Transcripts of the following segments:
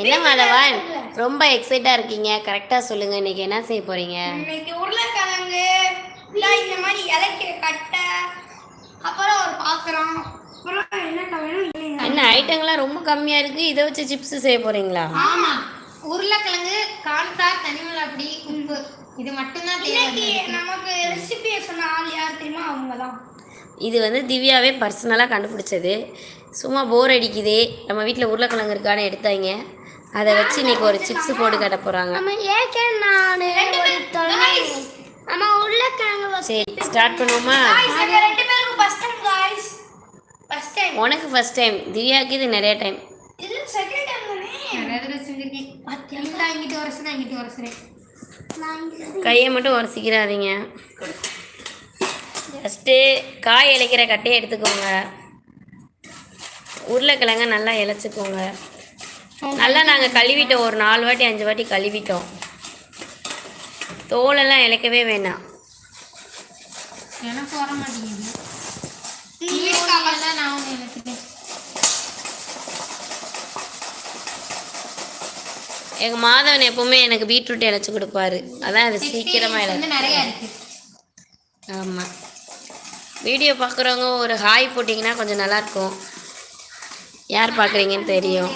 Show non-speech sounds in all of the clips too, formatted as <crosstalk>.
என்ன மாதவன்? ரொம்ப எக்ஸைட்டா இருக்கீங்க. கரெக்டா சொல்லுங்க. இன்னைக்கு என்ன செய்ய போறீங்க? இன்னைக்கு உருளைக்கிழங்கு இந்த மாதிரி இலைக்கிற கட்டை அப்புறம் ஒரு பாத்திரம். என்ன ஐட்டங்கள்லாம் ரொம்ப கம்மியா இருக்கு. இதை வச்சு சிப்ஸ் செய்ய போறீங்களா? ஆமா. உருளைக்கிழங்கு கான்ஃபிளார் தனிமிள அப்படி உப்பு. இது மட்டும்தான் நமக்கு ரெசிபியை சொன்ன ஆள் யார் தெரியுமா? அவங்க தான் இது வந்து திவ்யாவே பர்சனலாக கண்டுபிடிச்சது. சும்மா போர் அடிக்குதே. நம்ம வீட்டில் உருளைக்கிழங்கு இருக்கான்னு எடுத்தாங்க. அதை வச்சு இன்னைக்கு ஒரு சிப்ஸ் போட்டு கட்ட போகிறாங்க சரி ஸ்டார்ட் பண்ணுவோமா? எங்க ரெண்டு பேருக்கும் first time guys first time உனக்கு ஃபர்ஸ்ட் டைம் திவ்யாவுக்கு இது நிறைய டைம் கையை மட்டும் உரசிக்கிறாதீங்க. ஃபஸ்ட்டு காய் இலைக்கிற கட்டையை எடுத்துக்கோங்க. உருளைக்கிழங்க நல்லா இலைச்சிக்கோங்க. நல்லா நாங்கள் கழுவிட்டோம். ஒரு நாலு வாட்டி அஞ்சு வாட்டி கழுவிட்டோம். தோலெல்லாம் இழைக்கவே வேணாம். எனக்கு வர மாட்டேங்குது. எங்கள் மாதவன் எப்பவுமே எனக்கு பீட்ரூட் இழைச்சி கொடுப்பாரு. அதான் அது சீக்கிரமாக இலை வந்து நிறைய இருக்கு. ஆமாம் வீடியோ பார்க்குறவங்க ஒரு ஹாய் போட்டிங்கன்னா கொஞ்சம் நல்லாயிருக்கும் யார் பார்க்குறீங்கன்னு தெரியும்.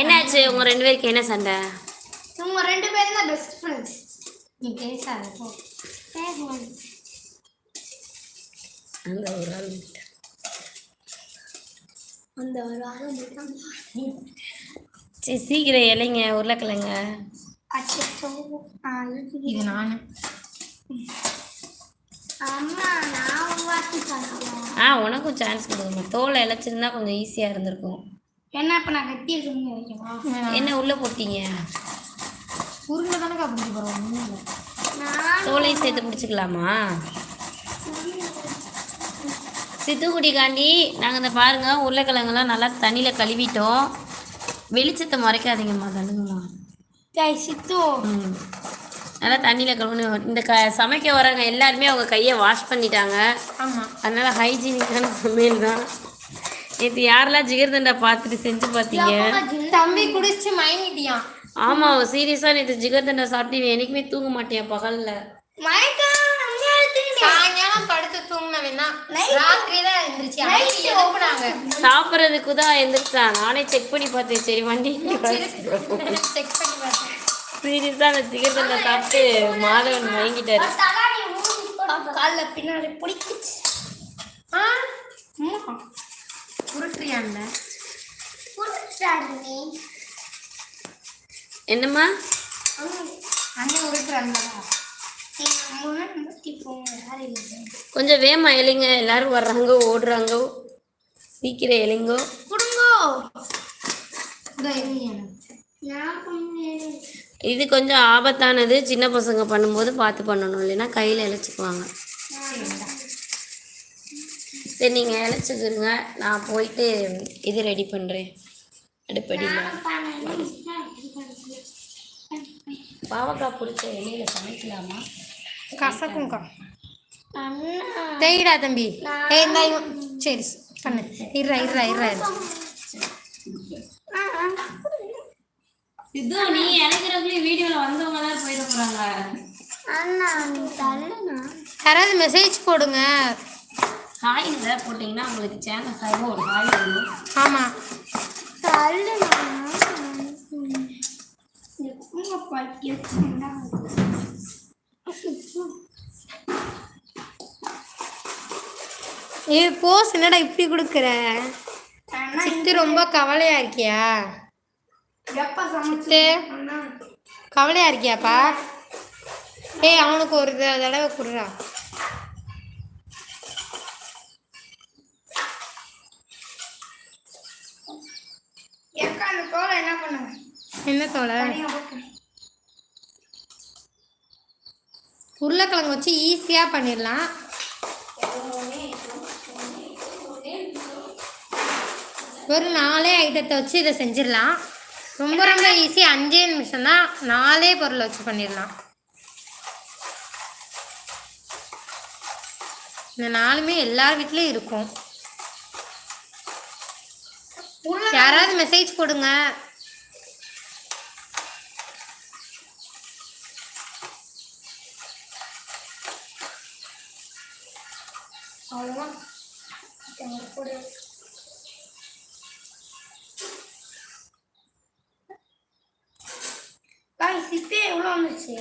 என்னாச்சு? உங்கள் ரெண்டு பேருக்கு என்ன சண்டை? இவங்க ரெண்டு பேரும் தான் பெஸ்ட் ஃப்ரெண்ட்ஸ் நீ பேசாத போ. அந்த ஒரு ஆள். அந்த ஒரு ஆள் சரி சீக்கிரம் இலைங்க உருளைக்கிழங்க. இது- இது நானு. ஆ உனக்கும் சான்ஸ் கொடுங்க தோலை இழைச்சிருந்தா கொஞ்சம் ஈஸியாக இருந்திருக்கும். என்ன இப்போ நான் கட்டி என்ன உள்ளே போட்டீங்க? உருண்டை தானக்கா பிடிக்க போகிறோம் தோலையும் சேர்த்து பிடிச்சிக்கலாமா? சித்துக்குடிக்காண்டி நாங்கள் இந்த பாருங்க உருளைக்கிழங்கெல்லாம் நல்லா தண்ணியில் கழுவிட்டோம். வெளிச்சத்தை மறைக்காதீங்கம்மா தண்ணுங்கம்மா டேய் சித்து ம் நல்லா தண்ணியில் கழுவணும் இந்த க சமைக்க வராங்க எல்லாருமே அவங்க கையை வாஷ் பண்ணிட்டாங்க. ஆமாம் அதனால ஹைஜீனிக்கான சமையல் தான். நேற்று யாரெல்லாம் ஜிகர்தண்டா பார்த்துட்டு செஞ்சு பார்த்தீங்க? தம்பி குடிச்சு மயங்கிட்டியான் ஆமாம் சீரியஸாக நேற்று ஜிகர்தண்டா சாப்பிட்டு இவன் என்னைக்குமே தூங்க மாட்டேன் பகலில்? மயக்கம். சாயங்காலம் படுத்து தூங்கினவன் தான் ராத்திரி தான் எழுந்திரிச்சு எழுப்புனாங்க. சாப்பிட்றதுக்கு தான் எந்திரிச்சான் நானே செக் பண்ணி பார்த்தேன். சரி வண்டி செக் பண்ணி பார்த்தேன். சீரியஸாக அந்த ஜிகர்தண்டா சாப்பிட்டு மாதவன் போடு. கால்ல பின்னாடி பிடிக்குச்சு. ஆ என்னம்மா? அண்ணன் உருட்டுறாங்களா கொஞ்சம் வேமா இலைங்க எல்லாரும் வர்றாங்க ஓடுறாங்க. சீக்கிரம் குடுங்கோ. இதோ கொஞ்சம் ஆபத்தானது. சின்ன பசங்க பண்ணும்போது பார்த்து பண்ணணும். இல்லைன்னா கையில் இழைச்சிக்குவாங்க. சரி நீங்கள் இழைச்சிக்கிறங்க நான் போயிட்டு இது ரெடி பண்ணுறேன் அடுப்படியில். பாவக்காய் பிடிச்ச எண்ணெயில் சமைக்கலாமா? கசக்கும்க்கா. அண்ணா. தேய்டா தம்பி. ஏய் இவன். சரி பண்ணு. இருறா இருறா இருறா இரு. இது நீ இழைக்கிறவங்களே வீடியோவில் வந்தவங்க தான் போயிட போகிறாங்க அண்ணா யாராவது மெசேஜ் போடுங்க. ஹாய் ஏதாவது போட்டிங்கன்னா உங்களுக்கு சேனல் சார்பாக ஒரு ஹாய் வரும். ஆமாம் தள்ளுனா இந்த பாக்கி வச்சுருந்தா ஏ போஸ் என்னடா இப்படி கொடுக்குற. சித்து ரொம்ப கவலையா இருக்கியா? சித்து. கவலையா இருக்கியாப்பா? ஏய் அவனுக்கு ஒரு தடவை கொடுறா. என்ன தோலை தனியா போட்டு உருளைக்கிழங்கு வச்சு ஈஸியாக பண்ணிடலாம். ஒரு நாலே ஐட்டத்தை வச்சு இதை செஞ்சிடலாம். ரொம்ப ரொம்ப ஈஸி அஞ்சே நிமிஷம் தான் நாலே பொருளை வச்சு பண்ணிடலாம். இந்த நாலுமே எல்லார் வீட்லயும் இருக்கும். யாராவது மெசேஜ் போடுங்க. அவ்வளோதான் போடு. காய் சிப்பே எவ்வளோ வந்துச்சு?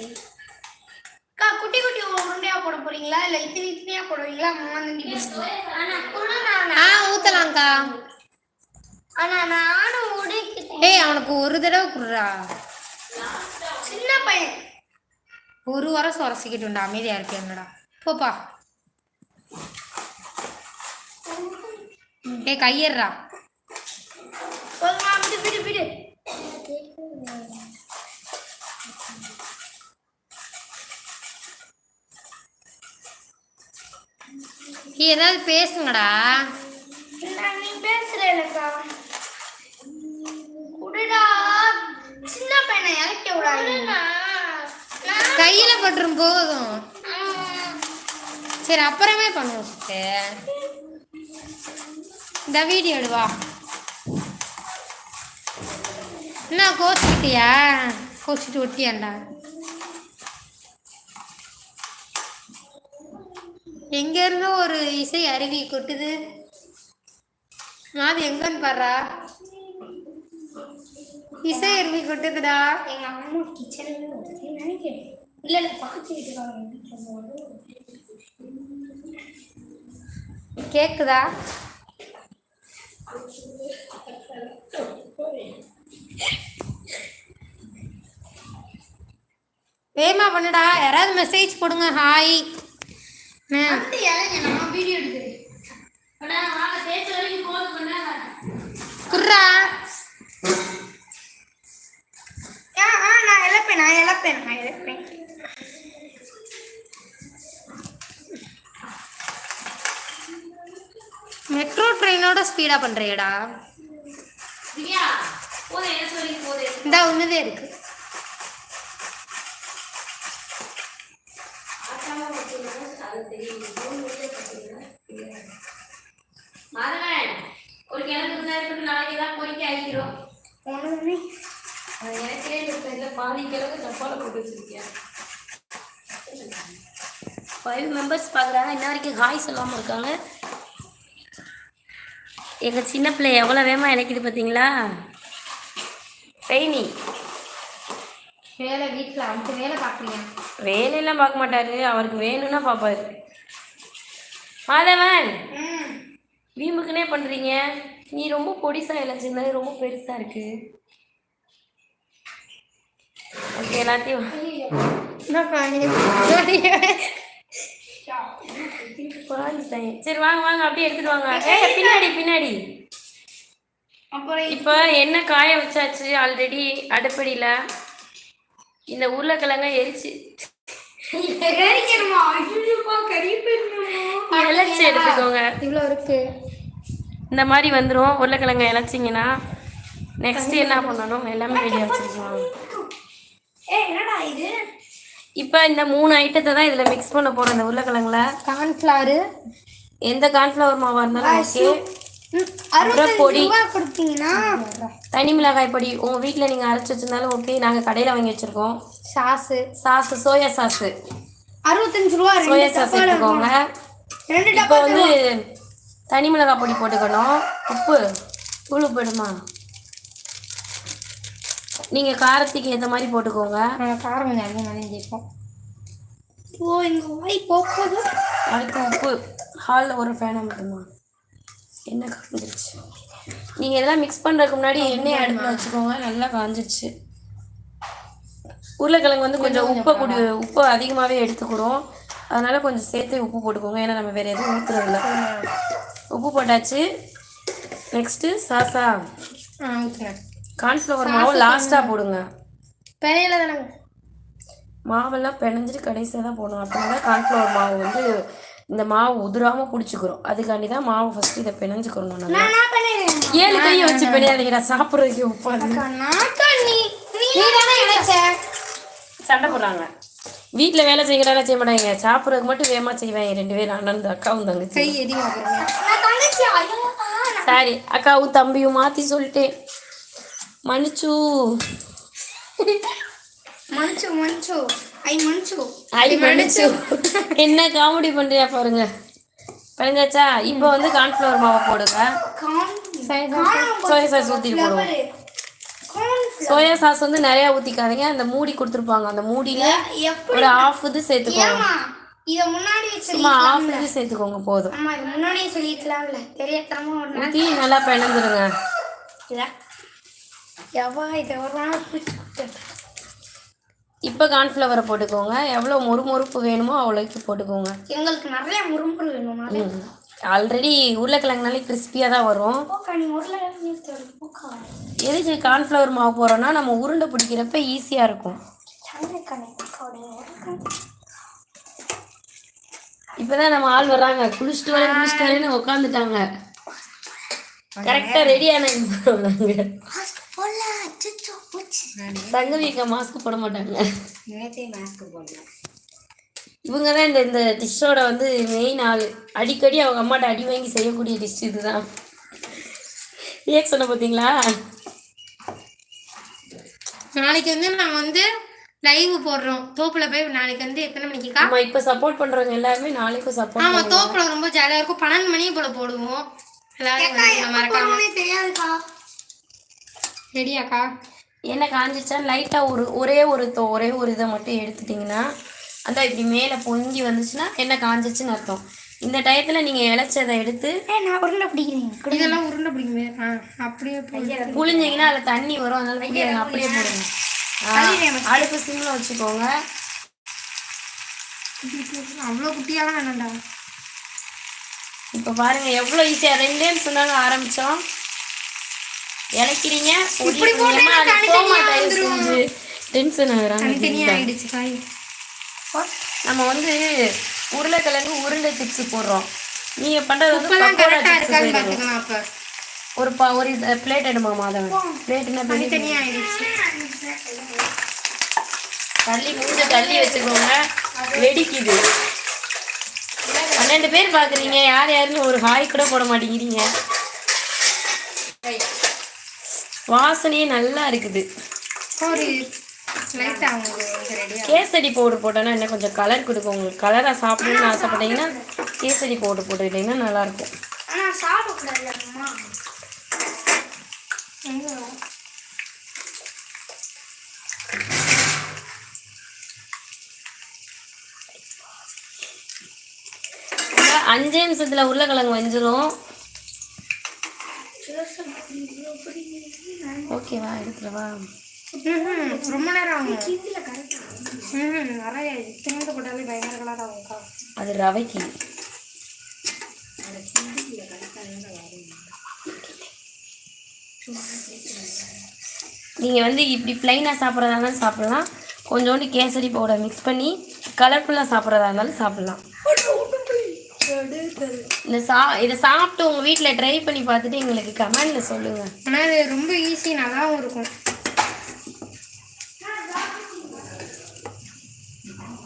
அக்கா குட்டி குட்டி உருண்டையா போட போறீங்களா? இல்ல இத்தனை இத்தனையா போடுவீங்களா? மாந்தண்டி ஆ ஊத்தலாம்க்கா. ஆனா நானும் உடைக்கிட்டேன் ஏய் அவனுக்கு ஒரு தடவை குடுறா. சின்ன பையன். ஒரு வாரம் சுரசிக்கிட்டுண்டா அமைதியா இருக்கேங்கடா போப்பா ஏய் கையேறா விடு விடு ஏதாவது பேசுங்கடா. நீ குடுடா. சின்ன பையனை இறக்க விடாது கையில பட்டுரும் போதும். சரி அப்புறமே பண்ணுவோம் சிஸ்டர். இந்த வீடியோ எடுவா. என்ன கோச்சிக்கிட்டியா? கோச்சிட்டு ஒட்டியாண்டா. எங்கேருந்தோ ஒரு இசை அருவி கொட்டுது? அது எங்கன்னு பாடுறா? இசை அருவி கொட்டுதுடா. எங்கள் அம்மா கிச்சன்ல வருது நினைக்கிறேன் இல்லை இல்லை பார்த்துக்கிட்டு கேக்குதா? வேமா பண்ணுடா. யாராவது மெசேஜ் போடுங்க ஹாய் குர்ரா ஆ நான் இழப்பேன் நான் இழப்பேன் நான் இழப்பேன். Metro ட்ரெயினோட speedo பண்றியடா. இந்த ஒண்ணுதே இருக்கு. ஒரு கிழங்கு இருந்தா இருக்கட்டும் நாளைக்கு தான் பொறிக்க ஆகிக்கிறோம் அது எனக்கே தெரியல பாதி கிழங்கு டப்பால போட்டு வச்சிருக்கேன் ஃபைவ் மெம்பர்ஸ் பார்க்குறாங்க இன்ன வரைக்கும் ஹாய் சொல்லாமல் இருக்காங்க. எங்கள் சின்ன பிள்ளை எவ்வளோ வேகமாக இழைக்குது பார்த்தீங்களா பெயினி வேலை வீட்டில் அந்த வேலை பார்க்குறீங்க வேலையெல்லாம் பார்க்க மாட்டாரு. அவருக்கு வேணும்னா பார்ப்பாரு. மாதவன் ம். வீம்புக்குனே பண்ணுறீங்க நீ ரொம்ப பொடிசா இழைச்சிருந்தாலே ரொம்ப பெருசாக இருக்கு. ஓகே எல்லாத்தையும் வாங்கிட்டேன். சரி வாங்க வாங்க அப்படியே எடுத்துட்டு வாங்க. ஏய், பின்னாடி பின்னாடி. அப்புறம் இப்போ என்ன காய வச்சாச்சு ஆல்ரெடி அடுப்படியில்? இந்த உருளைக்கிழங்க எரிச்சு. இழைச்சி எடுத்துக்கோங்க. இவ்வளோ இருக்கு. இந்த மாதிரி வந்துடும் உருளைக்கிழங்க இழைச்சிங்கன்னா நெக்ஸ்ட் என்ன பண்ணணும்? எல்லாமே ரெடியாக வச்சுருக்கோம். ஏ என்னடா இது? இப்போ இந்த மூணு ஐட்டத்தை தான் இதில் மிக்ஸ் பண்ண போகிறோம் இந்த உருளைக்கிழங்குல. கார்ன்ஃப்ளவரு எந்த கார்ன்ஃப்ளவர் மாவாக இருந்தாலும் ஓகே அறுபத்தஞ்சு பொடி. கொடுத்தீங்கன்னா. தனி மிளகாய் பொடி. உங்கள் வீட்டில் நீங்கள் அரைச்சி வச்சிருந்தாலும் ஓகே நாங்கள் கடையில் வாங்கி வச்சுருக்கோம். சாஸு. Sauce soya sauce. அறுபத்தஞ்சு ரூபா சோயா சாஸ் எடுத்துக்கோங்க. இப்போ வந்து தனி மிளகாய் பொடி போட்டுக்கணும். உப்பு. தூள் உப்பு இடுமா நீங்கள் காரத்துக்கு ஏற்ற மாதிரி போட்டுக்கோங்க. நாங்கள் காரம் கொஞ்சம் அதிகமாக தான் சேர்ப்போம். ஓ எங்க வாய் போகுது. அடுத்து உப்பு ஹாலில் ஒரு ஃபேனை மட்டுமா எண்ணெய் காஞ்சிருச்சு. நீங்கள் இதெல்லாம் மிக்ஸ் பண்ணுறதுக்கு முன்னாடி எண்ணெய் அடுப்பில் வச்சுக்கோங்க நல்லா காஞ்சிருச்சு. உருளைக்கிழங்கு வந்து கொஞ்சம் உப்பை குடி உப்பு அதிகமாகவே எடுத்துக்கிறோம் அதனால கொஞ்சம் சேர்த்து உப்பு போட்டுக்கோங்க. ஏன்னா நம்ம வேறு எதுவும் ஊற்றுறதில்ல உப்பு போட்டாச்சு. நெக்ஸ்ட்டு சாசா. ஆ ஊற்றுங்க கார்ன்ஃப்ளவர் மாவு லாஸ்ட்டாக போடுங்க. பெனையில தானே? மாவெல்லாம் பிணைஞ்சிட்டு கடைசியாக தான் போடணும். அப்படின்னா தான் கார்ன்ஃப்ளவர் மாவு வந்து இந்த மாவு உதிராமல் பிடிச்சிக்கிறோம். அதுக்காண்டி தான் மாவு ஃபஸ்ட்டு இதை பிணைஞ்சுக்கிறோம் நல்லா. ஏழு கையை வச்சு பிணையாதீங்கடா சாப்பிட்றதுக்கு உப்பாது சண்டை போடுறாங்க. வீட்டில் வேலை செய்யறதா செய்ய மாட்டாங்க. சாப்பிட்றதுக்கு மட்டும் வேகமாக செய்வாங்க ரெண்டு பேரும் அண்ணன் அக்காவும் தங்கச்சி சாரி அக்காவும் தம்பியும் மாற்றி சொல்லிட்டேன். மன்னிச்சு. மன்சு மன்சு ஐ மன்சு ஐ மன்னிச்சு. என்ன காமெடி பண்ணுறியா பாருங்க. பாருங்கச்சா இப்போ வந்து கார்ன்ஃப்ளவர் மாவை போடுங்க. Soya sauce. ஊற்றி போடுவோம். சோயா சாஸ் வந்து நிறையா ஊற்றிக்காதீங்க அந்த மூடி கொடுத்துருப்பாங்க. அந்த மூடியில ஒரு ஆஃப் இது சேர்த்துக்கோங்க. இத முன்னாடி சும்மா ஆஃப் இது சேர்த்துக்கோங்க போதும். முன்னாடியே சொல்லிக்கலாம்ல. ஊற்றி நல்லா பிணைஞ்சிருங்க. எவ்வா இதை இப்போ கார்ன்ஃப்ளவரை போட்டுக்கோங்க. எவ்வளோ மொறுமொறுப்பு வேணுமோ அவ்வளோக்கு போட்டுக்கோங்க. எங்களுக்கு நிறைய முறுமுறு வேணும் ஆல்ரெடி உருளைக்கிழங்குனாலே கிறிஸ்பியாக தான் வரும். எதுக்கு கார்ன்ஃப்ளவர் மாவு போடுறோன்னா நம்ம உருண்டை பிடிக்கிறப்ப ஈஸியாக இருக்கும். சந்திரக்கணி போக்கா இப்போ தான் நம்ம ஆள் வர்றாங்க. குளிச்சுட்டு வரேன் குளிச்சுட்டு வரேன்னு உட்காந்துட்டாங்க கரெக்டாக ரெடி ஆனாங்க போல அச்சோ போச்சு. தங்கவிக்க மாஸ்க் போட மாட்டாங்க. நேத்தே மாஸ்க் போடலாம் இவங்க தான் இந்த இந்த டிஷ்ஷோட வந்து மெயின் ஆள். அடிக்கடி அவங்க அம்மாட்ட அடி வாங்கி செய்யக்கூடிய டிஷ் இதுதான். ரியாக்ஷனை பார்த்தீங்களா நாளைக்கு வந்து நான் வந்து லைவ் போடுறோம். தோப்புல போய் நாளைக்கு வந்து எத்தனை மணிக்குக்கா நம்ம இப்போ சப்போர்ட் பண்ணுறவங்க எல்லாருமே நாளைக்கும் சப்போர்ட் ஆமா தோப்புல ரொம்ப ஜாலியா இருக்கும். பன்னெண்டு மணி போல போடுவோம். எல்லாரும் மறக்காம. தெரியாதுக்கா. ரெடியாக்கா? என்ன காஞ்சிச்சா? லைட்டாக ஒரு ஒரே ஒரு ஒரே ஒரு இதை மட்டும் எடுத்துட்டிங்கன்னா அந்த இப்படி மேலே பொங்கி வந்துச்சுன்னா என்ன காஞ்சிச்சுன்னு அர்த்தம். இந்த டயத்தில் நீங்கள் இழைச்சதை எடுத்து ஏ நான் உருண்டை பிடிக்கிறேன். இதெல்லாம் உருண்டை பிடிக்குமே. ஆ அப்படியே போடு. புழிஞ்சிங்கன்னா அதில் தண்ணி வரும். அதனால அப்படியே போடுங்க. அடுப்பு சிம்மில் வச்சுக்கோங்க. அவ்வளோ குட்டியாலாம் வேணாம்டா. இப்போ பாருங்க எவ்வளோ ஈஸியாக ரெண்டே சொன்னாங்க ஆரம்பித்தோம் இறக்கிறீங்க டென்ஷன் ஆகுறாங்க தனித்தனியா ஆயிடுச்சு காய் நம்ம வந்து உருளைக்கிழங்கு உருண்டை சிப்ஸ் போடுறோம். நீங்க பண்றது வந்து ஒரு ப ஒரு பிளேட் எடுமா மாதவன்? பிளேட்னா பெரிய தள்ளி மூஞ்ச தள்ளி வச்சுக்கோங்க. வெடிக்குது. பன்னெண்டு பேர் பாக்குறீங்க. யார் யாருன்னு ஒரு ஹாய் கூட போட மாட்டேங்கிறீங்க. வாசனையே நல்லா இருக்குது. ஒரு ரெடியா கேசரி பவுடர் போட்டோன்னா இன்னும் கொஞ்சம் கலர் கொடுக்கும். உங்களுக்கு கலராக சாப்பிடணும்னு ஆசைப்பட்டீங்கன்னா கேசரி பவுடர் போட்டுக்கிட்டிங்கன்னா நல்லாயிருக்கும் அஞ்சே நிமிஷத்தில் உருளைக்கிழங்கு வஞ்சிரும் ஓகேவா எடுத்துடவா. ரொம்ப நேரம் போட்டாலே பயங்கர கலர் ஆகும்க்கா அது ரவைக்கு. நீங்கள் வந்து இப்படி ப்ளைனாக சாப்பிட்றதா இருந்தாலும் சாப்பிடலாம். கொஞ்சோண்டு கேசரி பவுடர் மிக்ஸ் பண்ணி கலர்ஃபுல்லாக சாப்பிட்றதா இருந்தாலும் சாப்பிடலாம். இந்த சா இதை சாப்பிட்டு உங்கள் வீட்டில் ட்ரை பண்ணி பார்த்துட்டு எங்களுக்கு கமெண்டில் சொல்லுங்கள் ஆனா இது ரொம்ப ஈஸி நல்லாவும் இருக்கும்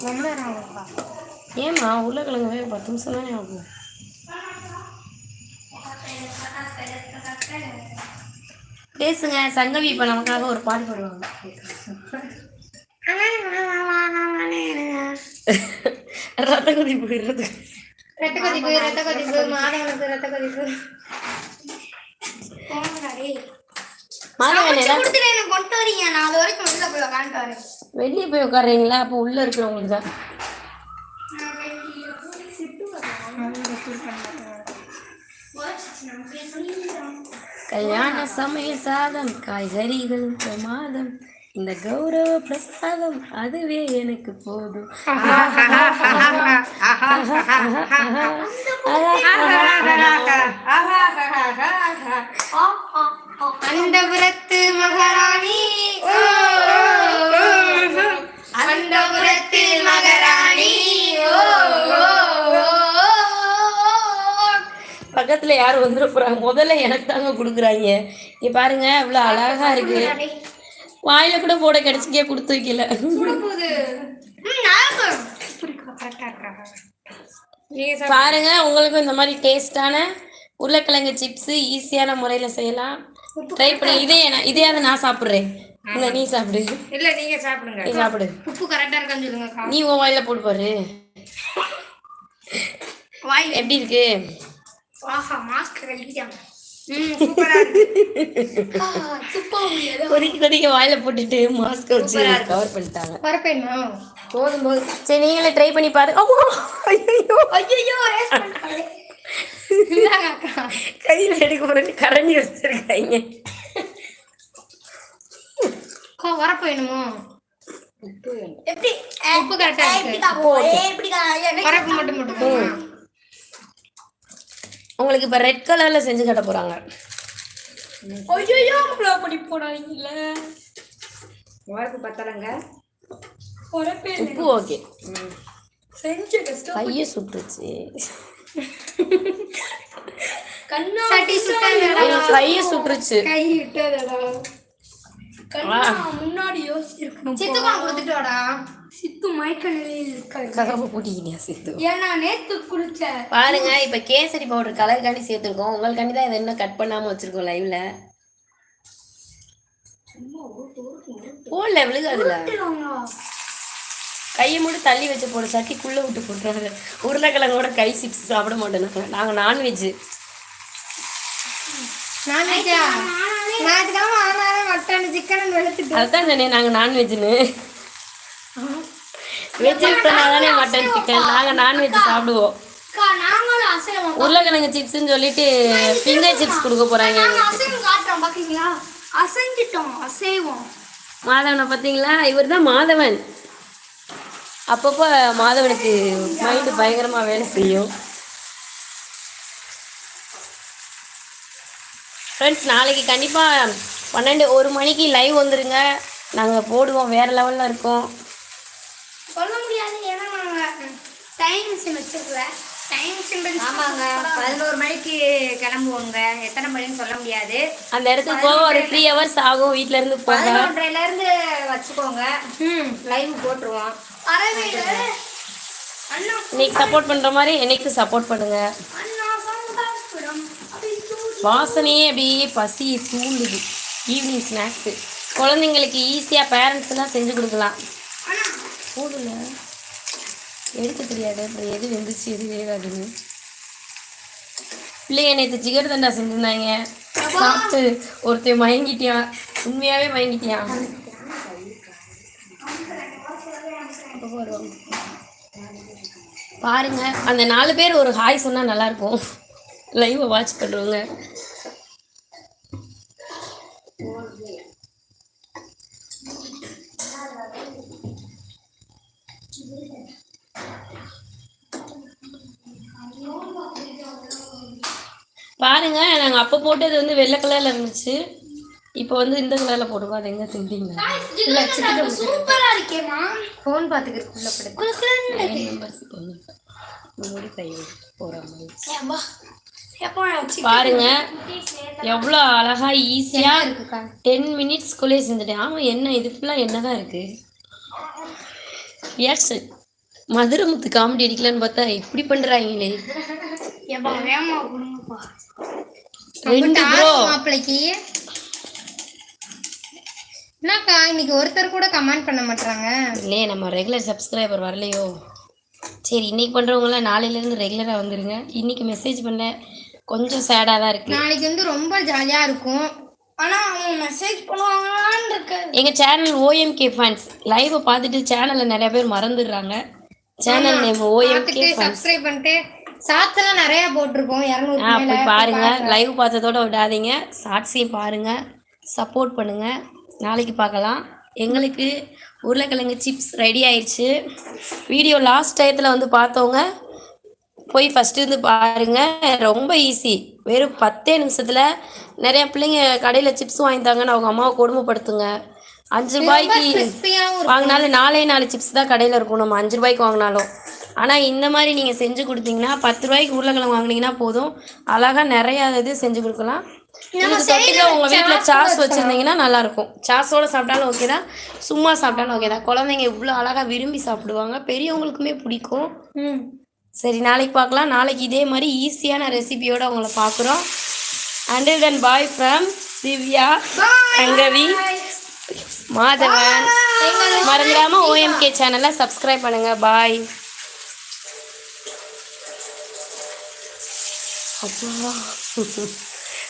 ரொம்ப நேரம் ஏம்மா உருளைக்கிழங்கு வேக பத்து நிமிஷம் தானே ஆகும் பேசுங்க சங்கவி இப்போ நமக்காக ஒரு பாட்டு பாடுவாங்க ரத்த கொதிப்பு போயிடுறது ரத்த கொதிப்பு ரத்த கொதிப்பு மாதவனுக்கு ரத்த கொதிப்பு வெளியே போய் உட்காடுறீங்களா அப்போ உள்ளே இருக்கிறவங்களுக்கு தான். கல்யாண சமையல் சாதம் காய்கறிகள் பிரமாதம். இந்த கௌரவ பிரசாதம் அதுவே எனக்கு போதும் அந்த புறத்து மகாராணி ஓ, ஓ, ஓ. அந்த புறத்து மகாராணி. பக்கத்துல யாரும் வந்துட போறாங்க முதல்ல எனக்கு தாங்க கொடுக்குறாங்க இங்க பாருங்க இவ்வளோ அழகா இருக்கு வாயில கூட போட கிடைச்சிக்கே கொடுத்து வைக்கல. பாருங்க உங்களுக்கும் இந்த மாதிரி டேஸ்டான உருளைக்கிழங்கு சிப்ஸ் ஈஸியான முறையில் செய்யலாம். ட்ரை பண்ணி இதே இதையாவது நான் சாப்பிட்றேன். இல்லை நீ சாப்பிடு. இல்லை நீங்கள் சாப்பிடுங்க. நீ சாப்பிடு. உப்பு கரெக்டாக இருக்கான்னு சொல்லுங்கக்கா. நீ உன் வாயில போட்டு பாரு. வாய். எப்படி இருக்கு? ஆஹா மாஸ்க் கழிக்கிட்டாங்க <laughs> கொதிக்க கொதிக்க வாயில போட்டுட்டு மாஸ்க் வச்சு கவர் பண்ணிட்டாங்க. போதும் போதும் சரி நீங்களே ட்ரை பண்ணி பாருங்க. ஐயோ கையில் எடுக்க போறது கரண்டி வச்சிருக்காங்க. வரப்பு வேணுமோ. எப்படி? உப்பு இருக்கு. வரப்பு மட்டும் போட்டுக்கோங்க. உங்களுக்கு இப்போ ரெட் கலர்ல செஞ்சு கட்ட போறாங்க. ஐயோ அப்படி போடாதீங்கல்ல. வரப்பு பத்தலைங்க. உப்பு ஓகே. செஞ்சு கையை சுட்டுச்சு. கண்ணா சட்டி சுட்டாங்கடா எனக்கு கையை சுட்டுருச்சு. கை விட்டதடா முன்னாடி யோசிச்சிருக்கணும் சித்துக்கான் கொடுத்துட்டு வாடா. சித்து மயக்க நிலையில் இருக்காரு கதவை பூட்டிக்கிட்டியா சேர்த்து ஏன்னா நேத்து குடிச்ச பாருங்க இப்போ கேசரி பவுடர் கலருக்காண்டி சேர்த்துருக்கோம். உங்களுக்காண்டி தான் இதை இன்னும் கட் பண்ணாம வச்சிருக்கோம் லைவ்ல போடல விழுகாதுல. கையை மட்டும் தள்ளி வச்சு போடு சட்டிக்குள்ள விட்டு போட்டுறாங்க உருளைக்கிழங்கோட கை சிப்ஸ் சாப்பிட மாட்டோம் நாங்க. நாங்க நான்வெஜ் நான்வெஜ்ஜா ஞாயிற்றுக்கிழமை ஆனாலே மட்டன் சிக்கன் வெளுத்துட்டு. அதுதான் சொன்னேன் நாங்க நான்வெஜ்னு வெஜ் சொன்னாதானே மட்டன் சிக்கன் நாங்க நான்வெஜ் சாப்பிடுவோம். உருளைக்கிழங்கு சிப்ஸ்னு சொல்லிட்டு ஃபிங்கர் சிப்ஸ் கொடுக்க பாக்கீங்களா அசைஞ்சிட்டோம் அசைவம். மாதவனை பார்த்தீங்களா இவர் தான் மாதவன். அப்பப்போ மாதவனுக்கு மைண்டு பயங்கரமா வேலை செய்யும். ஃப்ரெண்ட்ஸ் நாளைக்கு கண்டிப்பாக பன்னெண்டு ஒரு மணிக்கு லைவ் வந்துருங்க. நாங்கள் போடுவோம் வேறு லெவலில் இருக்கோம். சொல்ல முடியாது ஏன்னா நாங்க டைம் மிஷின் வச்சிருக்கல டைம் மிஷின் ஆமாங்க. பதினோரு மணிக்கு கிளம்புவோங்க. எத்தனை மணின்னு சொல்ல முடியாது. அந்த இடத்துக்கு போக ஒரு த்ரீ ஹவர்ஸ் ஆகும். வீட்ல இருந்து போக. பதினொன்றையில இருந்து வச்சுக்கோங்க. ம். லைவ் போட்டுருவோம். இன்னைக்கு சப்போர்ட் பண்ணுற மாதிரி என்னைக்கு சப்போர்ட் பண்ணுங்க அண்ணா சந்தாபுரம் அப்படி தூ- வாசனையே அப்படியே பசி தூண்டுது. ஈவினிங் ஸ்நாக்ஸு குழந்தைங்களுக்கு ஈஸியாக பேரண்ட்ஸ்லாம் செஞ்சு கொடுக்கலாம். போடுல எடுக்க தெரியாது அப்புறம் எது வெந்துச்சு எது வேகாதுன்னு. பிள்ளைங்க நேற்று ஜிகர் தண்டா செஞ்சுருந்தாங்க. சாப்பிட்டு ஒருத்தன் மயங்கிட்டியான் உண்மையாகவே மயங்கிட்டியான். பாருங்க அந்த நாலு பேர் ஒரு ஹாய் சொன்னால் நல்லாயிருக்கும் லைவை வாட்ச் பண்ணுறவங்க பாருங்க நாங்கள் அப்போ போட்டது வந்து வெள்ளை கலரில் இருந்துச்சு. இப்போ வந்து இந்த கலரில் போட்டுக்கோ அது எங்கே திண்டிங்க சூப்பரா இருக்கேம்மா ஃபோன் பார்த்துக்கிறதுக்குள்ள படுத்து. குளுக்குளுன்னு முன்னாடி கை போகிற மாதிரி. பாருங்க. எவ்வளோ அழகா ஈஸியா டென் மினிட்ஸ்குள்ளே செஞ்சுட்டேன். ஆமா என்ன இது ஃபுல்லாக என்ன தான் இருக்கு? ரியாக்ஷன் மதுரமுத்து காமெடி அடிக்கலான்னு பார்த்தா இப்படி பண்றாங்களே. ரெண்டு ப்ரோ மாப்பிளைக்கு. என்னக்கா இன்னைக்கு ஒருத்தர் கூட கமெண்ட் பண்ண மாட்டாங்க இல்லையே நம்ம ரெகுலர் சப்ஸ்கிரைபர் வரலையோ. சரி இன்னைக்கு பண்றவங்களாம் நாளையிலேருந்து ரெகுலராக வந்துருங்க. இன்னைக்கு மெசேஜ் பண்ண கொஞ்சம் சேடாக தான் இருக்கு. நாளைக்கு வந்து ரொம்ப ஜாலியா இருக்கும். ஆனா அவங்க மெசேஜ் பண்ணுவாங்களான்னு இருக்கு. எங்கள் சேனல் ஓஎம்கே ஃபேன்ஸ் லைவை பார்த்துட்டு சேனலில் நிறைய பேர் மறந்துடுறாங்க. சேனல் நேம் ஓஎம்கே சப்ஸ்கிரைப் பண்ணிட்டு எல்லாம் நிறைய போட்டிருக்கோம் இரநூறு போய் பாருங்க. லைவ் பார்த்ததோட விடாதீங்க. ஷார்ட்ஸையும் பாருங்க. சப்போர்ட் பண்ணுங்க. நாளைக்கு பார்க்கலாம். எங்களுக்கு உருளைக்கிழங்கு சிப்ஸ் ரெடி ஆயிடுச்சு வீடியோ லாஸ்ட் டயத்தில் வந்து பார்த்தவங்க போய் ஃபஸ்ட்டு இருந்து பாருங்க. ரொம்ப ஈஸி வெறும் பத்தே நிமிஷத்தில் நிறைய பிள்ளைங்க கடையில் சிப்ஸ் வாங்கித்தாங்கன்னு அவங்க அம்மாவை கொடுமைப்படுத்துங்க. அஞ்சு ரூபாய்க்கு வாங்கினாலும் நாலே நாலு சிப்ஸ் தான் கடையில் இருக்கும். நம்ம அஞ்சு ரூபாய்க்கு வாங்கினாலும். ஆனால் இந்த மாதிரி நீங்கள் செஞ்சு கொடுத்தீங்கன்னா பத்து ரூபாய்க்கு உருளைக்கிழங்கு வாங்குனீங்கன்னா போதும். அழகாக நிறையா இது செஞ்சு கொடுக்கலாம். தொட்டுக்க உங்கள் வீட்டில் சாஸ் வச்சுருந்தீங்கன்னா நல்லாயிருக்கும். சாஸோட சாப்பிட்டாலும் ஓகே தான். சும்மா சாப்பிட்டாலும் ஓகே தான். குழந்தைங்க இவ்வளோ அழகாக விரும்பி சாப்பிடுவாங்க. பெரியவங்களுக்குமே பிடிக்கும். ம். சரி நாளைக்கு பார்க்கலாம். நாளைக்கு இதே மாதிரி ஈஸியான ரெசிபியோட உங்களை பார்க்குறோம். Until then bye from Divya Sangavi Madhavan. மறந்துடாம ஓஎம்கே சேனலை சப்ஸ்கிரைப் பண்ணுங்க. பாய் அப்பா <laughs>